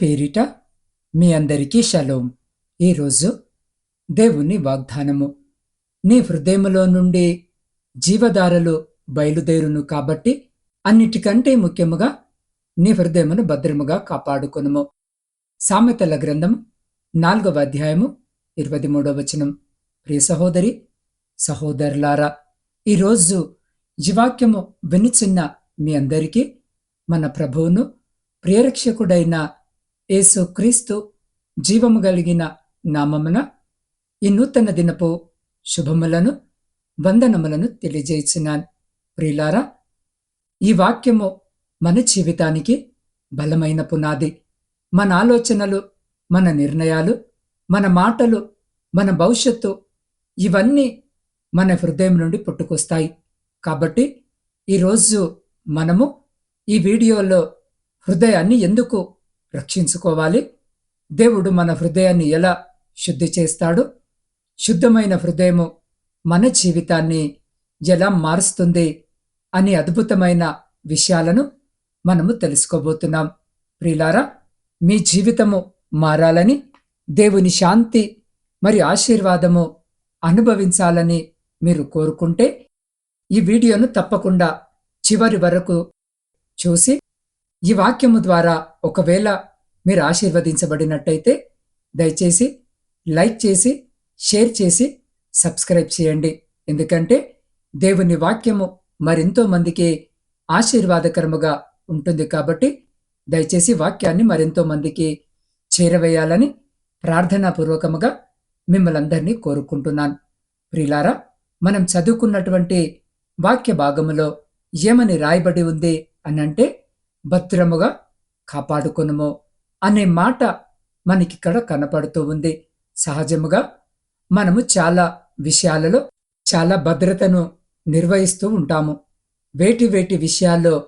పేరిట మీ అందరికీ షలోం. ఈరోజు దేవుని వాగ్దానము. నీ హృదయములో నుండి జీవధారలు బయలుదేరును కాబట్టి అన్నిటికంటే ముఖ్యముగా నీ హృదయమును భద్రముగా కాపాడుకునుము. సామెతల గ్రంథం నాలుగవ అధ్యాయము ఇరవై మూడవ వచనం. ప్రియ సహోదరి సహోదరులారా ఈరోజు జీవాక్యము వినుచున్న వినిచిన్న మీ అందరికీ మన ప్రభువును ప్రియరక్షకుడైన యేసు క్రీస్తు జీవము కలిగిన నామమున ఈ నూతన దినపు శుభములను వందనములను తెలియజేస్తున్నాను. ప్రియులారా ఈ వాక్యము మన జీవితానికి బలమైన పునాది. మన ఆలోచనలు మన నిర్ణయాలు మన మాటలు మన భవిష్యత్తు ఇవన్నీ మన హృదయం నుండి పుట్టుకొస్తాయి. కాబట్టి ఈరోజు మనము ఈ వీడియోలో హృదయాన్ని ఎందుకు రక్షించుకోవాలి. దేవుడు మన హృదయాన్ని ఎలా శుద్ధి చేస్తాడు? శుద్ధమైన హృదయము మన జీవితాన్ని ఎలా మారుస్తుంది అనే అద్భుతమైన విషయాలను మనము తెలుసుకోబోతున్నాం. ప్రియులారా మీ జీవితము మారాలని దేవుని శాంతి మరి ఆశీర్వాదము అనుభవించాలని మీరు కోరుకుంటే ఈ వీడియోను తప్పకుండా చివరి వరకు చూసి ఈ వాక్యము ద్వారా ఒకవేళ మీరు ఆశీర్వదించబడినట్టయితే దయచేసి లైక్ చేసి షేర్ చేసి సబ్స్క్రైబ్ చేయండి. ఎందుకంటే దేవుని వాక్యము మరెంతో మందికి ఆశీర్వాదకరముగా ఉంటుంది కాబట్టి దయచేసి వాక్యాన్ని మరెంతో మందికి చేరవేయాలని ప్రార్థనాపూర్వకముగా మిమ్మల్ని అందరినీ కోరుకుంటున్నాను. ప్రిలారా మనం చదువుకున్నటువంటి వాక్య భాగములో ఏమని రాయబడి ఉంది అనంటే భద్రముగా కాపాడుకొనుము అనే మాట మనకిక్కడ కనపడుతూ ఉంది. సహజముగా మనము చాలా విషయాలలో చాలా భద్రతను నిర్వహిస్తూ ఉంటాము. వేటి వేటి విషయాల్లో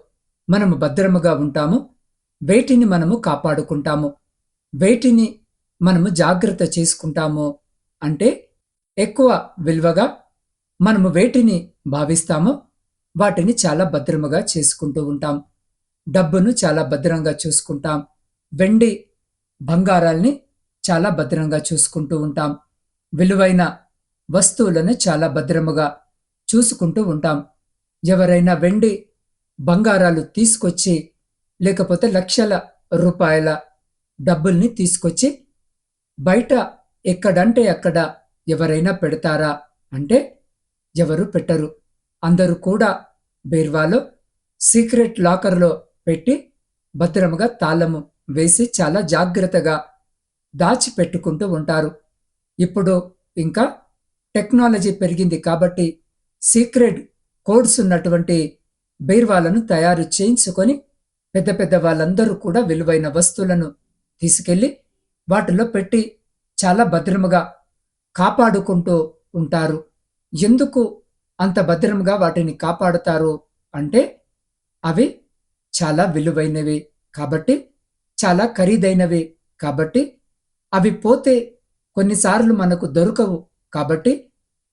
మనము భద్రముగా ఉంటాము. వేటిని మనము కాపాడుకుంటాము. వేటిని మనము జాగ్రత్త చేసుకుంటాము అంటే ఎక్కువ విలువగా మనము వేటిని భావిస్తామో వాటిని చాలా భద్రముగా చేసుకుంటూ ఉంటాం. డబ్బును చాలా భద్రంగా చూసుకుంటాం. వెండి బంగారాల్ని చాలా భద్రంగా చూసుకుంటూ ఉంటాం. విలువైన వస్తువులను చాలా భద్రముగా చూసుకుంటూ ఉంటాం. ఎవరైనా వెండి బంగారాలు తీసుకొచ్చి లేకపోతే లక్షల రూపాయల డబ్బుల్ని తీసుకొచ్చి బయట ఎక్కడంటే అక్కడ ఎవరైనా పెడతారా అంటే ఎవరు పెట్టరు. అందరూ కూడా బీర్వాలో సీక్రెట్ లాకర్లో పెట్టి భద్రముగా తాళము వేసి చాలా జాగ్రత్తగా దాచిపెట్టుకుంటూ ఉంటారు. ఇప్పుడు ఇంకా టెక్నాలజీ పెరిగింది కాబట్టి సీక్రెట్ కోడ్స్ ఉన్నటువంటి బీర్వాలను తయారు చేయించుకొని పెద్ద పెద్ద వాళ్ళందరూ కూడా విలువైన వస్తువులను తీసుకెళ్ళి వాటిలో పెట్టి చాలా భద్రముగా కాపాడుకుంటూ ఉంటారు. ఎందుకు అంత భద్రముగా వాటిని కాపాడుతారు అంటే అవి చాలా విలువైనవి కాబట్టి చాలా ఖరీదైనవి కాబట్టి అవి పోతే కొన్నిసార్లు మనకు దొరకవు కాబట్టి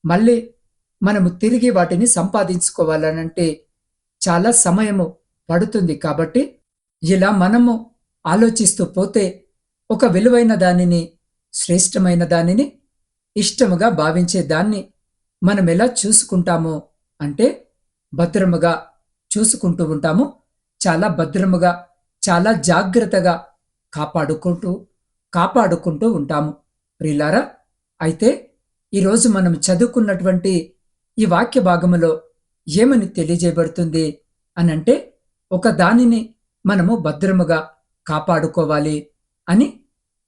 మళ్ళీ మనము తిరిగి వాటిని సంపాదించుకోవాలనంటే చాలా సమయము పడుతుంది కాబట్టి ఇలా మనము ఆలోచిస్తూ పోతే ఒక విలువైన దానిని శ్రేష్టమైన దానిని ఇష్టముగా భావించే దాన్ని మనం ఎలా చూసుకుంటాము అంటే భద్రముగా చూసుకుంటూ ఉంటాము. చాలా భద్రముగా చాలా జాగ్రత్తగా కాపాడుకుంటూ కాపాడుకుంటూ ఉంటాము. ప్రిలారా అయితే ఈరోజు మనం చదువుకున్నటువంటి ఈ వాక్య భాగములో ఏమని తెలియజేయబడుతుంది అనంటే ఒక దానిని మనము భద్రముగా కాపాడుకోవాలి అని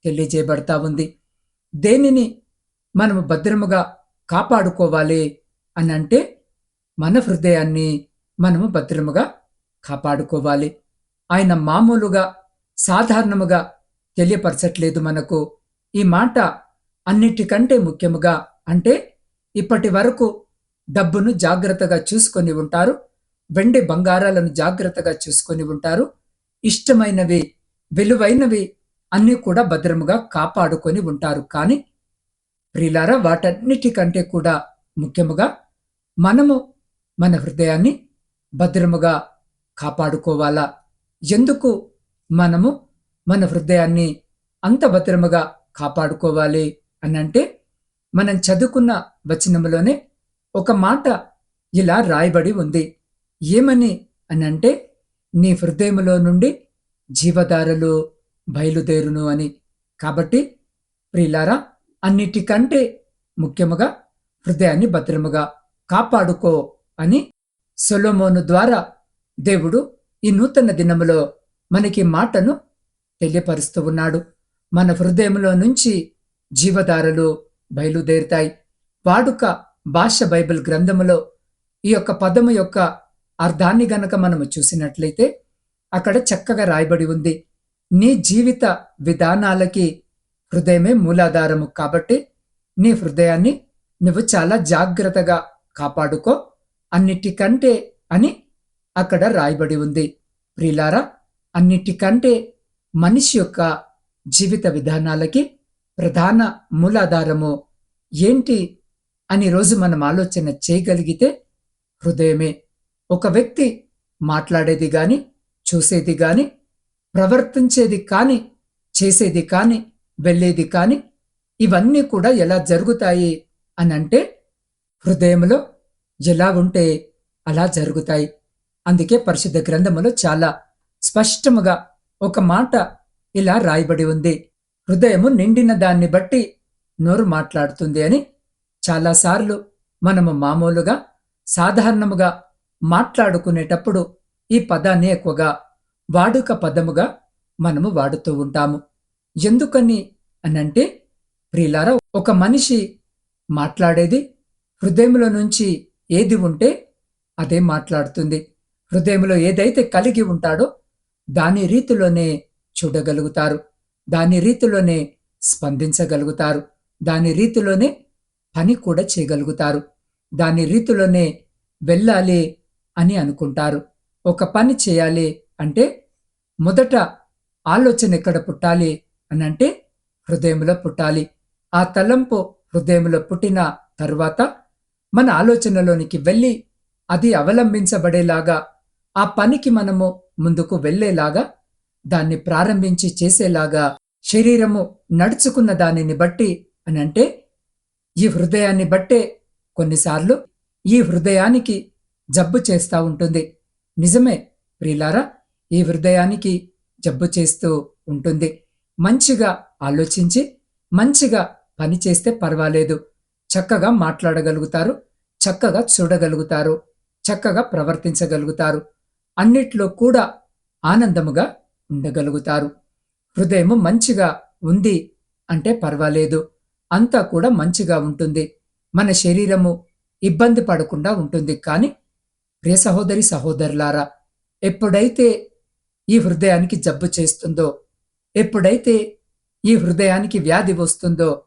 తెలియజేయబడతా ఉంది. దేనిని మనము భద్రముగా కాపాడుకోవాలి అనంటే మన హృదయాన్ని మనము భద్రముగా కాపాడుకోవాలి. ఆయన మామూలుగా సాధారణముగా తెలియపరచట్లేదు మనకు. ఈ మాట అన్నిటికంటే ముఖ్యముగా అంటే ఇప్పటి వరకు డబ్బును జాగ్రత్తగా చూసుకొని ఉంటారు వెండి బంగారాలను జాగ్రత్తగా చూసుకొని ఉంటారు ఇష్టమైనవి విలువైనవి అన్నీ కూడా భద్రముగా కాపాడుకొని ఉంటారు. కానీ ప్రిలారా వాటన్నిటికంటే కూడా ముఖ్యముగా మనము మన హృదయాన్ని భద్రముగా కాపాడుకోవాలా? ఎందుకు మనము మన హృదయాన్ని అంత భద్రముగా కాపాడుకోవాలి అనంటే మనం చదువుకున్న వచనములోనే ఒక మాట ఇలా రాయబడి ఉంది. ఏమని అనంటే నీ హృదయములో నుండి జీవధారలు బయలుదేరును అని. కాబట్టి ప్రియులారా అన్నిటికంటే ముఖ్యముగా హృదయాన్ని భద్రముగా కాపాడుకో అని సొలోమోను ద్వారా దేవుడు ఈ నూతన దినములో మనకి మాటను తెలియపరుస్తూ ఉన్నాడు. మన హృదయంలో నుంచి జీవధారలు బయలుదేరుతాయి. వాడుక భాష బైబిల్ గ్రంథములో ఈ యొక్క పదము యొక్క అర్థాన్ని గనక మనము చూసినట్లయితే అక్కడ చక్కగా రాయబడి ఉంది. నీ జీవిత విధానాలకి హృదయమే మూలాధారము కాబట్టి నీ హృదయాన్ని నువ్వు చాలా జాగ్రత్తగా కాపాడుకో. అన్నిటికంటే అని అక్కడ రాయబడి ఉంది. ప్రిలారా అన్నిటికంటే మనిషి యొక్క జీవిత విధానాలకి ప్రధాన మూలాధారము ఏంటి అని రోజు మనం ఆలోచన చేయగలిగితే హృదయమే. ఒక వ్యక్తి మాట్లాడేది కానీ చూసేది కానీ ప్రవర్తించేది కాని చేసేది కాని వెళ్ళేది కాని ఇవన్నీ కూడా ఎలా జరుగుతాయి అని అంటే హృదయంలో ఎలా ఉంటే అలా జరుగుతాయి. అందుకే పరిశుద్ధ గ్రంథములో చాలా స్పష్టముగా ఒక మాట ఇలా రాయబడి ఉంది. హృదయము నిండిన దాన్ని బట్టి నోరు మాట్లాడుతుంది అని చాలాసార్లు మనము మామూలుగా సాధారణముగా మాట్లాడుకునేటప్పుడు ఈ పదాన్ని ఎక్కువగా వాడుక పదముగా మనము వాడుతూ ఉంటాము. ఎందుకని అనంటే ప్రియులారా ఒక మనిషి మాట్లాడేది హృదయంలో నుంచి ఏది ఉంటే అదే మాట్లాడుతుంది. హృదయంలో ఏదైతే కలిగి ఉంటాడో దాని రీతిలోనే చూడగలుగుతారు. దాని రీతిలోనే స్పందించగలుగుతారు. దాని రీతిలోనే పని కూడా చేయగలుగుతారు. దాని రీతిలోనే వెళ్ళాలి అని అనుకుంటారు. ఒక పని చేయాలి అంటే మొదట ఆలోచన ఎక్కడ పుట్టాలి అని అంటే హృదయంలో పుట్టాలి. ఆ తలంపు హృదయంలో పుట్టిన తర్వాత మన ఆలోచనలోనికి వెళ్ళి అది అవలంబించబడేలాగా ఆ పనికి మనము ముందుకు వెళ్ళేలాగా దాన్ని ప్రారంభించి చేసేలాగా శరీరము నడుచుకున్న దానిని బట్టి అని అంటే ఈ హృదయాన్ని బట్టే కొన్నిసార్లు ఈ హృదయానికి జబ్బు చేస్తూ ఉంటుంది. నిజమే ప్రియులారా ఈ హృదయానికి జబ్బు చేస్తూ ఉంటుంది. మంచిగా ఆలోచించి మంచిగా పని చేస్తే పర్వాలేదు. చక్కగా మాట్లాడగలుగుతారు చక్కగా చూడగలుగుతారు చక్కగా ప్రవర్తించగలుగుతారు. అన్నిట్లో కూడా ఆనందముగా ఉండగలుగుతారు. హృదయము మంచిగా ఉంది అంటే పర్వాలేదు. అంతా కూడా మంచిగా ఉంటుంది. మన శరీరము ఇబ్బంది పడకుండా ఉంటుంది. కానీ ప్రియ సహోదరి సహోదరులారా ఎప్పుడైతే ఈ హృదయానికి జబ్బు చేస్తుందో ఎప్పుడైతే ఈ హృదయానికి వ్యాధి వస్తుందో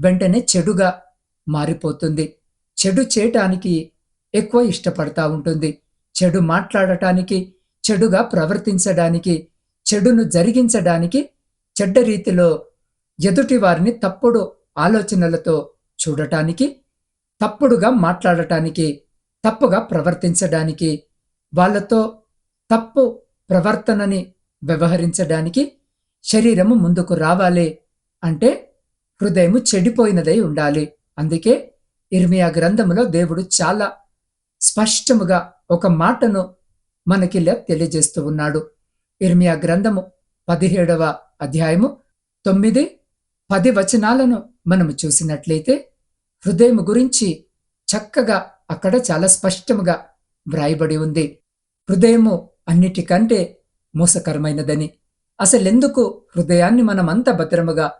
వెంటనే చెడుగా మారిపోతుంది. చెడు చేయటానికి ఎక్కువ ఇష్టపడతా ఉంటుంది. చెడు మాట్లాడటానికి చెడుగా ప్రవర్తించడానికి చెడును జరిగించడానికి చెడ్డ రీతిలో ఎదుటి వారిని తప్పుడు ఆలోచనలతో చూడటానికి తప్పుడుగా మాట్లాడటానికి తప్పుగా ప్రవర్తించడానికి వాళ్ళతో తప్పు ప్రవర్తనని వ్యవహరించడానికి శరీరము ముందుకు రావాలి అంటే హృదయము చెడిపోయినదై ఉండాలి. అందుకే ఇర్మియా గ్రంథములో దేవుడు చాలా స్పష్టముగా ఒక మాటను మనకిలా తెలియజేస్తూ ఉన్నాడు. ఇర్మియా గ్రంథము పదిహేడవ అధ్యాయము తొమ్మిది పది వచనాలను మనము చూసినట్లయితే హృదయం గురించి చక్కగా అక్కడ చాలా స్పష్టముగా వ్రాయబడి ఉంది. హృదయము అన్నిటికంటే మోసకరమైనదని. అసలెందుకు హృదయాన్ని మనమంత భద్రముగా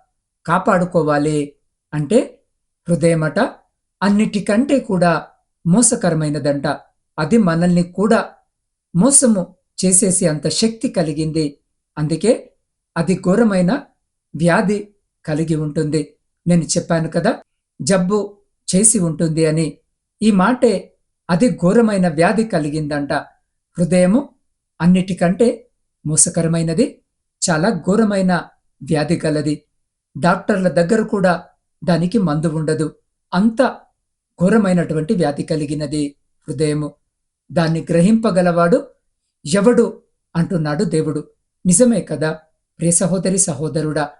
కాపాడుకోవాలి అంటే హృదయమట అన్నిటికంటే కూడా మోసకరమైనదంట. అది మనల్ని కూడా మోసము చేసేసి అంత శక్తి కలిగింది. అందుకే అది ఘోరమైన వ్యాధి కలిగి ఉంటుంది. నేను చెప్పాను కదా జబ్బు చేసి ఉంటుంది అని. ఈ మాటే అది ఘోరమైన వ్యాధి కలిగిందంట. హృదయము అన్నిటికంటే మోసకరమైనది చాలా ఘోరమైన వ్యాధి గలది. డాక్టర్ల దగ్గర కూడా దానికి మందు ఉండదు. అంత ఘోరమైనటువంటి వ్యాధి కలిగినది హృదయము. దాన్ని గ్రహింపగలవాడు ఎవడు అంటున్నాడు దేవుడు. నిజమే కదా? ప్రియ సహోదరి సహోదరుడా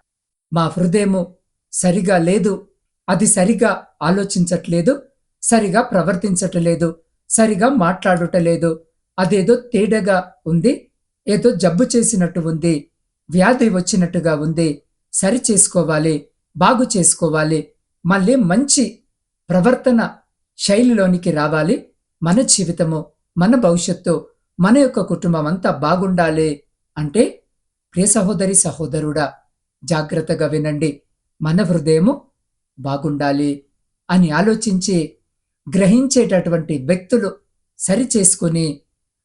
మా హృదయము సరిగా లేదు. అది సరిగా ఆలోచించట్లేదు సరిగా ప్రవర్తించటలేదు సరిగా మాట్లాడుటలేదు. అదేదో తేడాగా ఉంది ఏదో జబ్బు చేసినట్టు ఉంది వ్యాధి వచ్చినట్టుగా ఉంది. సరి చేసుకోవాలి బాగు చేసుకోవాలి మళ్ళీ మంచి ప్రవర్తన శైలిలోనికి రావాలి. మన జీవితము మన భవిష్యత్తు మన యొక్క కుటుంబం అంతా బాగుండాలి అంటే ప్రియ సహోదరి సహోదరుడా జాగ్రత్తగా వినండి. మన హృదయము బాగుండాలి అని ఆలోచించి గ్రహించేటటువంటి వ్యక్తులు సరిచేసుకుని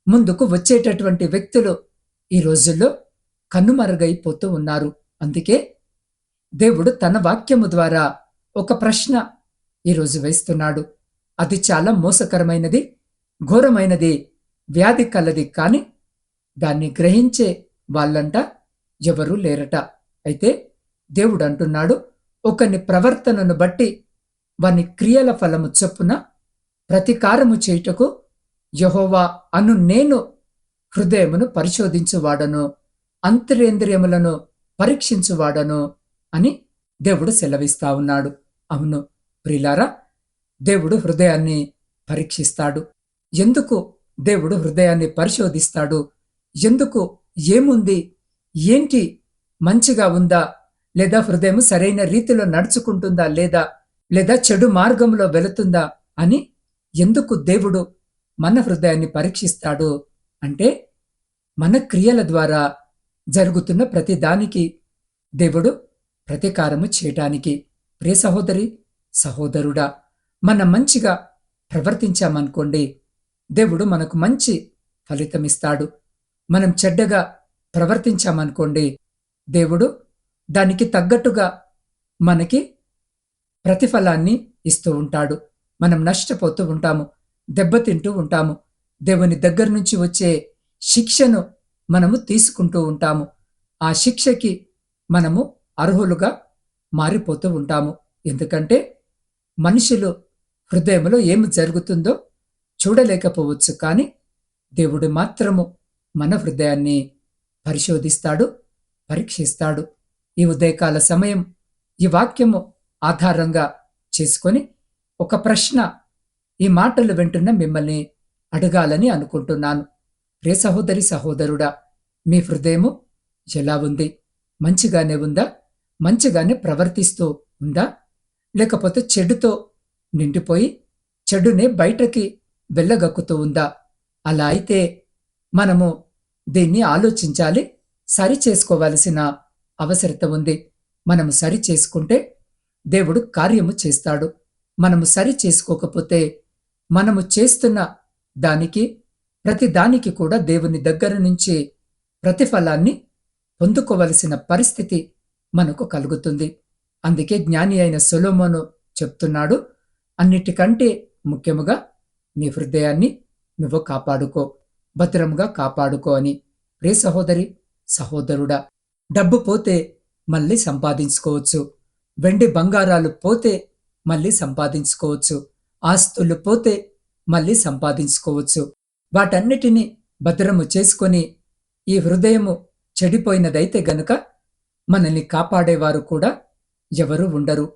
ముందుకు వచ్చేటటువంటి వ్యక్తులు ఈ రోజుల్లో కన్నుమరుగైపోతూ ఉన్నారు. అందుకే దేవుడు తన వాక్యము ద్వారా ఒక ప్రశ్న ఈరోజు వేస్తున్నాడు. అది చాలా మోసకరమైనది. ఘోరమైనది వ్యాధి కలది కాని దాన్ని గ్రహించే వాళ్ళంట ఎవరూ లేరట. అయితే దేవుడు అంటున్నాడు ఒకని ప్రవర్తనను బట్టి వాని క్రియల ఫలము చొప్పున ప్రతికారము చేయుటకు యహోవా అను నేను హృదయమును పరిశోధించువాడను అంతరేంద్రియములను పరీక్షించువాడను అని దేవుడు సెలవిస్తా ఉన్నాడు. అవును ప్రిలారా దేవుడు హృదయాన్ని పరీక్షిస్తాడు. ఎందుకు దేవుడు హృదయాన్ని పరిశోధిస్తాడు? ఎందుకు ఏముంది? ఏంటి? మంచిగా ఉందా? లేదా హృదయం సరైన రీతిలో నడుచుకుంటుందా లేదా? లేదా చెడు మార్గంలో వెళుతుందా? అని ఎందుకు దేవుడు మన హృదయాన్ని పరీక్షిస్తాడు? అంటే మన క్రియల ద్వారా జరుగుతున్న ప్రతి దానికి దేవుడు ప్రతీకారము చేయటానికి ప్రియ సహోదరి సహోదరుడా మనం మంచిగా ప్రవర్తించామనుకోండి దేవుడు మనకు మంచి ఫలితమిస్తాడు. మనం చెడ్డగా ప్రవర్తించామనుకోండి దేవుడు దానికి తగ్గట్టుగా మనకి ప్రతిఫలాన్ని ఇస్తూ ఉంటాడు. మనం నష్టపోతూ ఉంటాము దెబ్బతింటూ ఉంటాము దేవుని దగ్గర నుంచి వచ్చే శిక్షను మనము తీసుకుంటూ ఉంటాము. ఆ శిక్షకి మనము అర్హులుగా మారిపోతూ ఉంటాము. ఎందుకంటే మనుషులు హృదయంలో ఏమి జరుగుతుందో చూడలేకపోవచ్చు కానీ దేవుడు మాత్రము మన హృదయాన్ని పరిశోధిస్తాడు పరీక్షిస్తాడు. ఈ ఉదయకాల సమయం ఈ వాక్యము ఆధారంగా చేసుకొని ఒక ప్రశ్న ఈ మాటలు వింటున్న మిమ్మల్ని అడగాలని అనుకుంటున్నాను. రే సహోదరి సహోదరుడా మీ హృదయము ఎలా ఉంది? మంచిగానే ఉందా? మంచిగానే ప్రవర్తిస్తూ ఉందా? లేకపోతే చెడుతో నిండిపోయి చెడునే బయటకి వెళ్ళగక్కుతూ ఉందా? అలా అయితే మనము దీన్ని ఆలోచించాలి సరి చేసుకోవలసిన అవసరత ఉంది. మనము సరి చేసుకుంటే దేవుడు కార్యము చేస్తాడు. మనము సరి చేసుకోకపోతే మనము చేస్తున్న దానికి ప్రతి దానికి కూడా దేవుని దగ్గర నుంచి ప్రతిఫలాన్ని పొందుకోవలసిన పరిస్థితి మనకు కలుగుతుంది. అందుకే జ్ఞాని అయిన సొలోమోను చెప్తున్నాడు అన్నిటికంటే ముఖ్యముగా నీ హృదయాన్ని నువ్వు కాపాడుకో. భద్రముగా కాపాడుకో అని. ప్రే సహోదరి సహోదరుడా డబ్బు పోతే మళ్ళీ సంపాదించుకోవచ్చు. వెండి బంగారాలు పోతే మళ్ళీ సంపాదించుకోవచ్చు. ఆస్తులు పోతే మళ్ళీ సంపాదించుకోవచ్చు. వాటన్నిటినీ భద్రము చేసుకొని ఈ హృదయము చెడిపోయినదైతే గనుక మనల్ని కాపాడేవారు కూడా ఎవరు ఉండరు.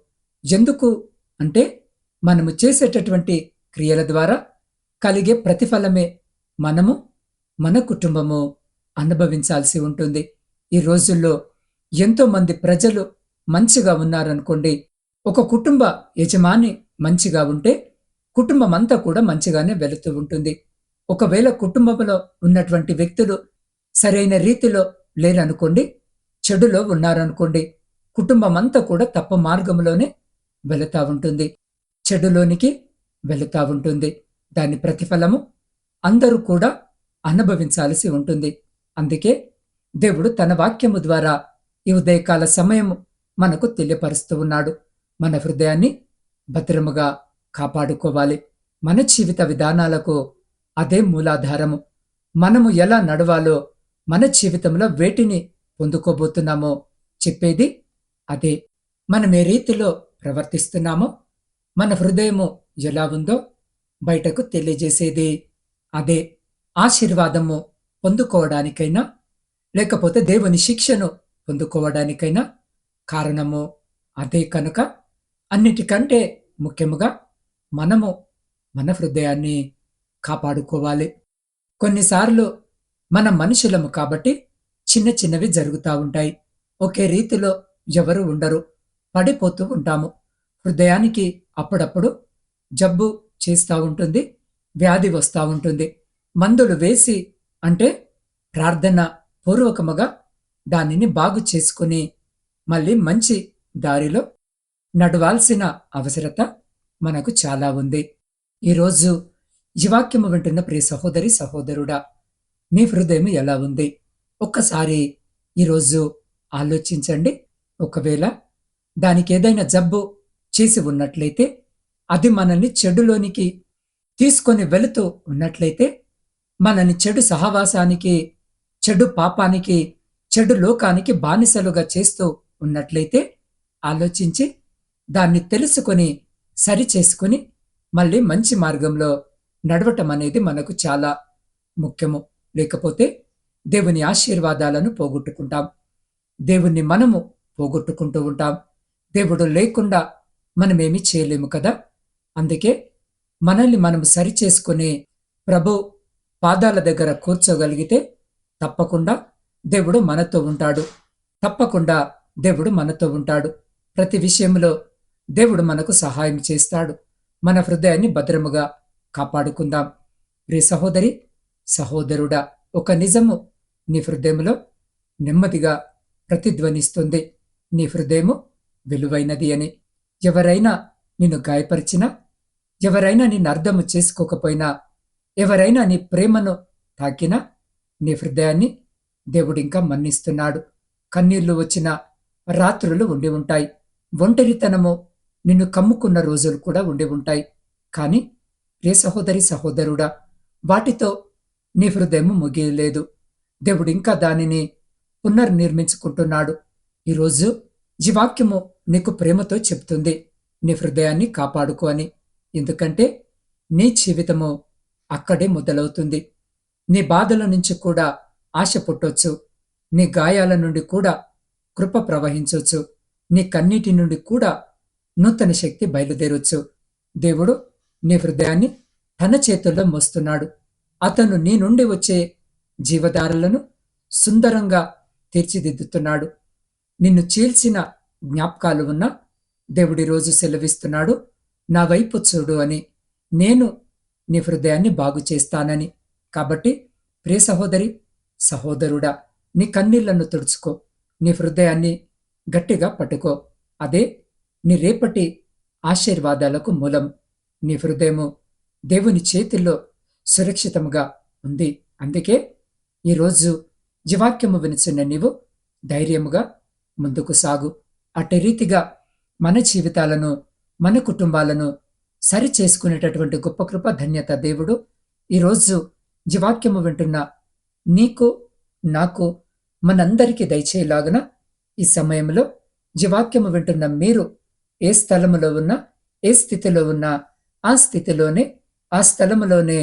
ఎందుకు అంటే మనము చేసేటటువంటి క్రియల ద్వారా కలిగే ప్రతిఫలమే మనము మన కుటుంబము అనుభవించాల్సి ఉంటుంది. ఈ రోజుల్లో ఎంతో మంది ప్రజలు మంచిగా ఉన్నారనుకోండి ఒక కుటుంబ యజమాని మంచిగా ఉంటే కుటుంబం అంతా కూడా మంచిగానే వెళుతూ ఉంటుంది. ఒకవేళ కుటుంబంలో ఉన్నటువంటి వ్యక్తులు సరైన రీతిలో లేరనుకోండి చెడులో ఉన్నారనుకోండి కుటుంబం అంతా కూడా తప్ప మార్గంలోనే వెళుతూ ఉంటుంది. చెడులోనికి వెళుతా ఉంటుంది. దాని ప్రతిఫలము అందరూ కూడా అనుభవించాల్సి ఉంటుంది. అందుకే దేవుడు తన వాక్యము ద్వారా ఈ ఉదయకాల సమయము మనకు తెలియపరుస్తూ ఉన్నాడు. మన హృదయాన్ని భద్రముగా కాపాడుకోవాలి. మన జీవిత విధానాలకు అదే మూలాధారము. మనము ఎలా నడవాలో మన జీవితంలో వేటిని పొందుకోబోతున్నామో చెప్పేది అదే. మనం ఏ రీతిలో ప్రవర్తిస్తున్నామో మన హృదయము ఎలా ఉందో బయటకు తెలియజేసేది. అదే ఆశీర్వాదము పొందుకోవడానికైనా లేకపోతే దేవుని శిక్షను పొందుకోవడానికైనా కారణము. అదే కనుక అన్నిటికంటే ముఖ్యముగా మనము మన హృదయాన్ని కాపాడుకోవాలి. కొన్నిసార్లు మన మనుషులము కాబట్టి చిన్న చిన్నవి జరుగుతూ ఉంటాయి. ఒకే రీతిలో ఎవరు ఉండరు. పడిపోతూ ఉంటాము. హృదయానికి అప్పుడప్పుడు జబ్బు చేస్తూ ఉంటుంది వ్యాధి వస్తూ ఉంటుంది. మందులు వేసి అంటే ప్రార్థన పూర్వకముగా దానిని బాగు చేసుకుని మళ్ళీ మంచి దారిలో నడవాల్సిన అవసరత మనకు చాలా ఉంది. ఈరోజు ఈ వాక్యము వింటున్న ప్రియ సహోదరి సహోదరుడా మీ హృదయం ఎలా ఉంది? ఒక్కసారి ఈరోజు ఆలోచించండి. ఒకవేళ దానికి ఏదైనా జబ్బు చేసి ఉన్నట్లయితే అది మనల్ని చెడులోనికి తీసుకొని వెళుతూ ఉన్నట్లయితే మనల్ని చెడు సహవాసానికి చెడు పాపానికి చెడు లోకానికి బానిసలుగా చేస్తూ ఉన్నట్లయితే ఆలోచించి దాన్ని తెలుసుకొని సరి చేసుకుని మళ్ళీ మంచి మార్గంలో నడవటం అనేది మనకు చాలా ముఖ్యము. లేకపోతే దేవుని ఆశీర్వాదాలను పోగొట్టుకుంటాం. దేవుణ్ణి మనము పోగొట్టుకుంటూ ఉంటాం. దేవుడు లేకుండా మనమేమి చేయలేము కదా? అందుకే మనల్ని మనం సరి చేసుకుని ప్రభు పాదాల దగ్గర కూర్చోగలిగితే తప్పకుండా దేవుడు మనతో ఉంటాడు. తప్పకుండా దేవుడు మనతో ఉంటాడు. ప్రతి విషయంలో దేవుడు మనకు సహాయం చేస్తాడు. మన హృదయాన్ని భద్రముగా కాపాడుకుందాం. రే సహోదరి సహోదరుడా ఒక నిజము నీ హృదయంలో నెమ్మదిగా ప్రతిధ్వనిస్తుంది. నీ హృదయము విలువైనది అని. ఎవరైనా నిన్ను గాయపరిచినా ఎవరైనా నిన్ను అర్థం చేసుకోకపోయినా ఎవరైనా నీ ప్రేమను తాకినా నీ హృదయాన్ని దేవుడింకా మన్నిస్తున్నాడు. కన్నీళ్ళు వచ్చిన రాత్రులు ఉండి ఉంటాయి. ఒంటరితనము నిన్ను కమ్ముకున్న రోజులు కూడా ఉండి ఉంటాయి. కానీ రే సహోదరి సహోదరుడా వాటితో నీ హృదయము ముగియలేదు. దేవుడు ఇంకా దానిని పునర్నిర్మించుకుంటున్నాడు. ఈరోజు జీవాక్యము నీకు ప్రేమతో చెప్తుంది నీ హృదయాన్ని కాపాడుకో అని. ఎందుకంటే నీ జీవితము అక్కడే మొదలవుతుంది. నీ బాధల నుంచి కూడా ఆశ పుట్టొచ్చు. నీ గాయాల నుండి కూడా కృప ప్రవహించవచ్చు నీ కన్నీటి నుండి కూడా నూతన శక్తి బయలుదేరొచ్చు. దేవుడు నీ హృదయాన్ని తన చేతుల్లో మోస్తున్నాడు. అతను నీ నుండి వచ్చే జీవధారలను సుందరంగా తీర్చిదిద్దుతున్నాడు. నిన్ను చీల్చిన జ్ఞాపకాలు ఉన్న దేవుడి రోజు సెలవిస్తున్నాడు. నా వైపు చూడు అని. నేను నీ హృదయాన్ని బాగు చేస్తానని. కాబట్టి ప్రియ సహోదరి సహోదరుడా నీ కన్నీళ్ళను తుడుచుకో. నీ హృదయాన్ని గట్టిగా పట్టుకో. అదే నీ రేపటి ఆశీర్వాదాలకు మూలం. నీ హృదయము దేవుని చేతిలో సురక్షితముగా ఉంది. అందుకే ఈరోజు జీవాక్యము వినిచున్న నీవు ధైర్యముగా ముందుకు సాగు. అట్టి రీతిగా మన జీవితాలను మన కుటుంబాలను సరి చేసుకునేటటువంటి గొప్ప కృప ధన్యత దేవుడు. ఈరోజు జీవాక్యము వింటున్న నీకు నాకు మనందరికీ దయచేయలాగున ఈ సమయంలో జీవాక్యము వింటున్న మీరు ఏ స్థలములో ఉన్నా ఏ స్థితిలో ఉన్నా ఆ స్థితిలోనే ఆ స్థలములోనే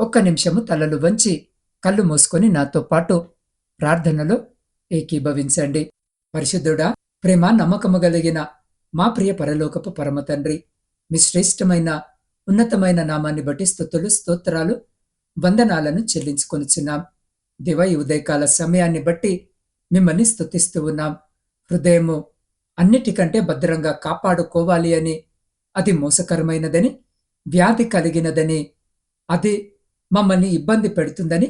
ఒక్క నిమిషము తలలు వంచి కళ్ళు మూసుకొని నాతో పాటు ప్రార్థనలో ఏకీభవించండి. పరిశుద్ధుడా ప్రేమ నమ్మకము కలిగిన మా ప్రియ పరలోకపు పరమ తండ్రి మీ శ్రేష్టమైన ఉన్నతమైన నామాన్ని బట్టి స్థుతులు స్తోత్రాలు వందనాలను చెల్లించుకొనిచున్నాం. దివ ఈ ఉదయకాల సమయాన్ని బట్టి మిమ్మల్ని స్థుతిస్తూ ఉన్నాం. హృదయము అన్నిటికంటే భద్రంగా కాపాడుకోవాలి అని అది మోసకరమైనదని వ్యాధి కలిగినదని అది మమ్మల్ని ఇబ్బంది పెడుతుందని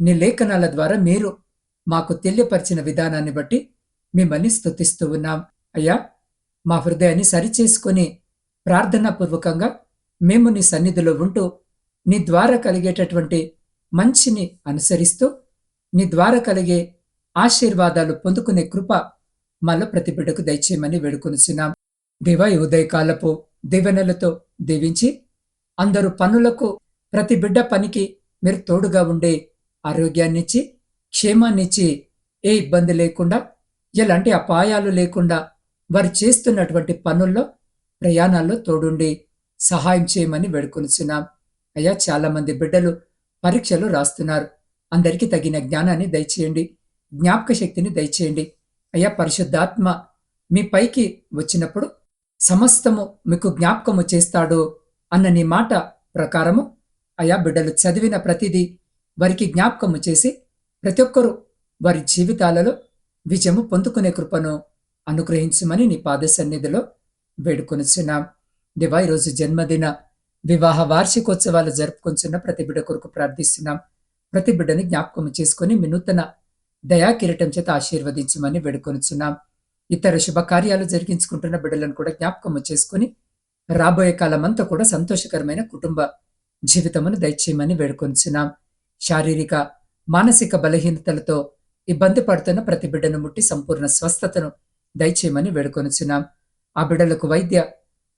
నీ లేఖనాల ద్వారా మీరు మాకు తెలియపరిచిన విధానాన్ని బట్టి మిమ్మల్ని స్థుతిస్తూ ఉన్నాం. అయ్యా మా హృదయాన్ని సరిచేసుకొని ప్రార్థనాపూర్వకంగా మేము నీ సన్నిధిలో ఉంటూ నీ ద్వారా కలిగేటటువంటి మంచిని అనుసరిస్తూ నీ ద్వారా కలిగే ఆశీర్వాదాలు పొందుకునే కృప మాలో ప్రతి బిడ్డకు దయచేయమని వేడుకొనిచున్నాం. దేవా ఈ ఉదయకాలపు దీవెనలతో దీవించి అందరు పనులకు ప్రతి బిడ్డ పనికి మీరు తోడుగా ఉండే ఆరోగ్యాన్నిచ్చి క్షేమాన్నిచ్చి ఏ ఇబ్బంది లేకుండా ఎలాంటి అపాయాలు లేకుండా వారు చేస్తున్నటువంటి పనుల్లో ప్రయాణాల్లో తోడుండి సహాయం చేయమని వేడుకొనిచున్నాం. అయ్యా చాలామంది బిడ్డలు పరీక్షలు రాస్తున్నారు. అందరికీ తగిన జ్ఞానాన్ని దయచేయండి. జ్ఞాపక శక్తిని దయచేయండి. అయ్యా పరిశుద్ధాత్మ మీ పైకి వచ్చినప్పుడు సమస్తము మీకు జ్ఞాపకము చేస్తాడు అన్న నీ మాట ప్రకారము అయా బిడ్డలు చదివిన ప్రతిదీ వారికి జ్ఞాపకము చేసి ప్రతి ఒక్కరూ వారి జీవితాలలో విజయము పొందుకునే కృపను అనుగ్రహించమని నీ పాద సన్నిధిలో వేడుకొనిచున్నాం. దివా ఈరోజు జన్మదిన వివాహ వార్షికోత్సవాలు జరుపుకొంచున్న ప్రతి బిడ్డ కొరకు ప్రార్థిస్తున్నాం. ప్రతి బిడ్డని జ్ఞాపకం చేసుకుని మీ నూతన దయా కిరీటం చేత ఆశీర్వదించమని వేడుకొనిచున్నాం. ఇతర శుభకార్యాలు జరిగించుకుంటున్న బిడ్డలను కూడా జ్ఞాపకం చేసుకుని రాబోయే కాలమంతా కూడా సంతోషకరమైన కుటుంబ జీవితమును దయచేయమని వేడుకొనిచున్నాం. శారీరక మానసిక బలహీనతలతో ఇబ్బంది పడుతున్న ప్రతి బిడ్డను ముట్టి సంపూర్ణ స్వస్థతను దయచేయమని వేడుకొనుచున్నాం. ఆ బిడ్డలకు వైద్య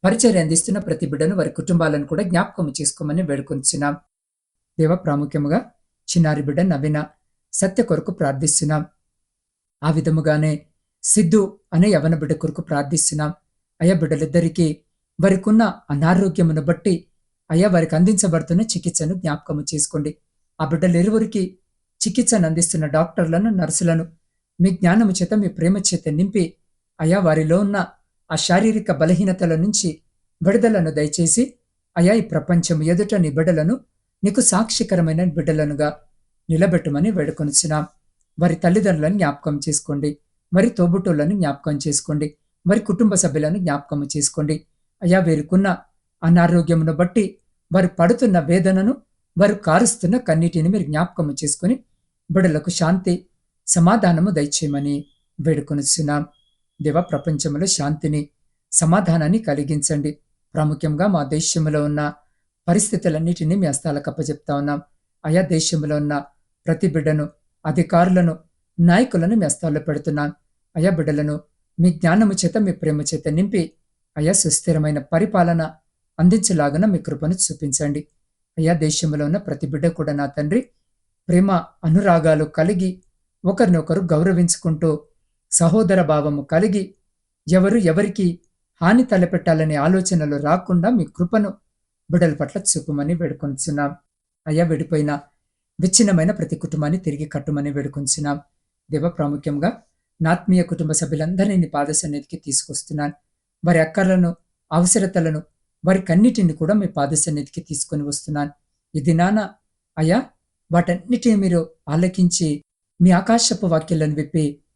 పరిచర్య అందిస్తున్న ప్రతి బిడ్డను వారి కుటుంబాలను కూడా జ్ఞాపకం చేసుకోమని వేడుకొంచున్నాం దేవ ప్రాముఖ్యముగా చిన్నారి బిడ్డ నవీన సత్య కొరకు ప్రార్థిస్తున్నాం. ఆ విధముగానే సిద్ధు అనే యవన బిడ్డ కొరకు ప్రార్థిస్తున్నాం. అయ్యా బిడ్డలిద్దరికీ వారికున్న అనారోగ్యమును బట్టి అయ్యా వారికి అందించబడుతున్న చికిత్సను జ్ఞాపకము చేసుకోండి. ఆ బిడ్డలు ఇరువురికి చికిత్సను అందిస్తున్న డాక్టర్లను నర్సులను మీ జ్ఞానము చేత మీ ప్రేమ చేత నింపి అయా వారిలో ఉన్న ఆ శారీరక బలహీనతల నుంచి విడుదలను దయచేసి అయా ఈ ప్రపంచం ఎదుట నీ బిడ్డలను నీకు సాక్షికరమైన బిడ్డలనుగా నిలబెట్టమని వేడుకొనిచ్చినాం వారి తల్లిదండ్రులను జ్ఞాపకం చేసుకోండి. వారి తోబుట్టులను జ్ఞాపకం చేసుకోండి. వారి కుటుంబ సభ్యులను జ్ఞాపకం చేసుకోండి. అయా వీరికున్న అనారోగ్యమును బట్టి వారు పడుతున్న వేదనను వారు కారుస్తున్న కన్నీటిని మీరు జ్ఞాపకము చేసుకుని బిడలకు శాంతి సమాధానము దయచేయమని వేడుకొనిచున్నాం. దేవ ప్రపంచంలో శాంతిని సమాధానాన్ని కలిగించండి. ప్రాముఖ్యంగా మా దేశంలో ఉన్న పరిస్థితులన్నిటినీ మీ హస్తాలకు అప్పచెప్తా ఉన్నాం. ఆయా దేశంలో ఉన్న ప్రతి బిడ్డను అధికారులను నాయకులను మీ హస్తాల్లో పెడుతున్నాం. అయా బిడ్డలను మీ జ్ఞానము చేత మీ ప్రేమ చేత నింపి అయా సుస్థిరమైన పరిపాలన అందించలాగన మీ కృపను చూపించండి. అయా దేశంలో ఉన్న ప్రతి బిడ్డ కూడా నా తండ్రి ప్రేమ అనురాగాలు కలిగి ఒకరినొకరు గౌరవించుకుంటూ సహోదర భావము కలిగి ఎవరు ఎవరికి హాని తలపెట్టాలనే ఆలోచనలు రాకుండా మీ కృపను బిడ్డల పట్ల చూపమని వేడుకొంచున్నాం. అయ్యా విడిపోయిన విచ్ఛిన్నమైన ప్రతి కుటుంబాన్ని తిరిగి కట్టుమని వేడుకొంచున్నాం. దేవ ప్రాముఖ్యంగా నాత్మీయ కుటుంబ సభ్యులందరినీ నీ పాద సన్నిధికి తీసుకొస్తున్నాను. వారి అక్కర్లను అవసరతలను వారి కన్నిటిని కూడా మీ పాద సన్నిధికి తీసుకొని వస్తున్నాను. ఇది నాన్న అయ్యా వాటన్నిటిని మీరు ఆలకించి మీ ఆకాశపు వాక్యాలను విప్పి